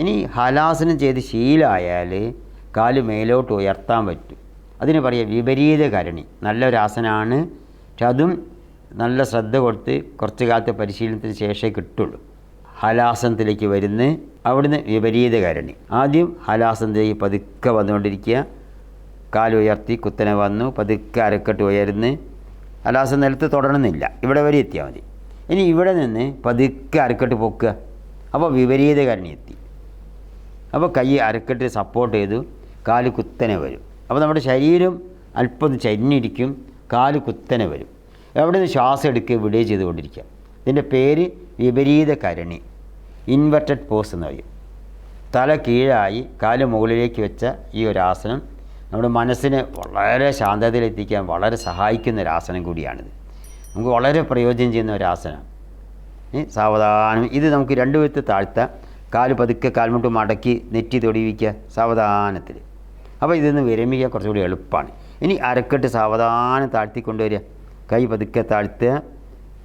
ഇനി ഹലാസനം ചെയ്ത് ശീലമായാൽ കാൽ മേലോട്ട് ഉയർത്താൻ പറ്റും. അതിന് പറയുക വിപരീത കരണി നല്ലൊരു ആസനമാണ് പക്ഷെ അതും നല്ല ശ്രദ്ധ കൊടുത്ത് കുറച്ച് കാലത്തെ പരിശീലനത്തിന് ശേഷമേ കിട്ടുള്ളൂ. ഹലാസനത്തിലേക്ക് വരുന്ന് അവിടുന്ന് വിപരീത കരണി ആദ്യം ഹലാസനത്തിലേക്ക് പതുക്കെ വന്നുകൊണ്ടിരിക്കുക. കാലുയർത്തി കുത്തനെ വന്നു. പതുക്കെ അരക്കെട്ട് ഉയർന്ന്. ഹലാസന നിലത്ത് തുടരണമെന്നില്ല ഇവിടെ വരെ എത്തിയാൽ മതി. ഇനി ഇവിടെ നിന്ന് പതുക്കെ അരക്കെട്ട് പൊക്കുക. അപ്പോൾ വിപരീത കരണി എത്തി. അപ്പോൾ കൈ അരക്കെട്ട് സപ്പോർട്ട് ചെയ്തു കാൽ കുത്തനെ വരും. അപ്പോൾ നമ്മുടെ ശരീരം അല്പം ചരിഞ്ഞിരിക്കും കാൽ കുത്തനെ വരും. എവിടെ നിന്ന് ശ്വാസം എടുക്കുക വിടുകയും ചെയ്തുകൊണ്ടിരിക്കുക. ഇതിന്റെ പേര് വിപരീത കരണി ഇൻവെർട്ടഡ് പോസ് എന്ന് പറയും. തല കീഴായി കാൽ മുകളിലേക്ക് വെച്ച ഈ ഒരു ആസനം നമ്മുടെ മനസ്സിനെ വളരെ ശാന്തതയിലെത്തിക്കാൻ വളരെ സഹായിക്കുന്ന ഒരു ആസനം കൂടിയാണിത്. നമുക്ക് വളരെ പ്രയോജനം ചെയ്യുന്ന ഒരു ആസനം. സാവധാനം ഇത് നമുക്ക് രണ്ട് വിധത്തിൽ താഴ്ത്താം. കാൽ പതുക്കെ കാൽമുട്ട് മടക്കി നെറ്റി തൊടിവിക്കുക സാവധാനത്തിൽ. അപ്പോൾ ഇതിന്ന് വിരമിക്കുക കുറച്ചുകൂടി എളുപ്പമാണ്. ഇനി അരക്കെട്ട് സാവധാനം താഴ്ത്തിക്കൊണ്ടുവരിക. കൈ പതുക്കെ താഴ്ത്തുക.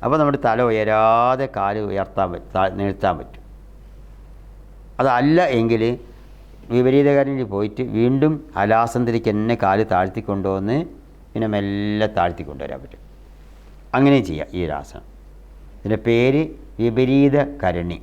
അപ്പോൾ നമ്മുടെ തല ഉയരാതെ കാൽ ഉയർത്താൻ പറ്റും നീഴ്ത്താൻ പറ്റും. അതല്ല എങ്കിൽ വിപരീതകാരനിൽ പോയിട്ട് വീണ്ടും ഹലാസനത്തിലേക്ക് എന്നെ കാൽ താഴ്ത്തി കൊണ്ടുവന്ന് പിന്നെ മെല്ലെ താഴ്ത്തി കൊണ്ടുവരാൻ പറ്റും. അങ്ങനെ ചെയ്യാം ഈ ഒരു ആസനം ഇതിന്റെ പേര് വിപരീത കരണി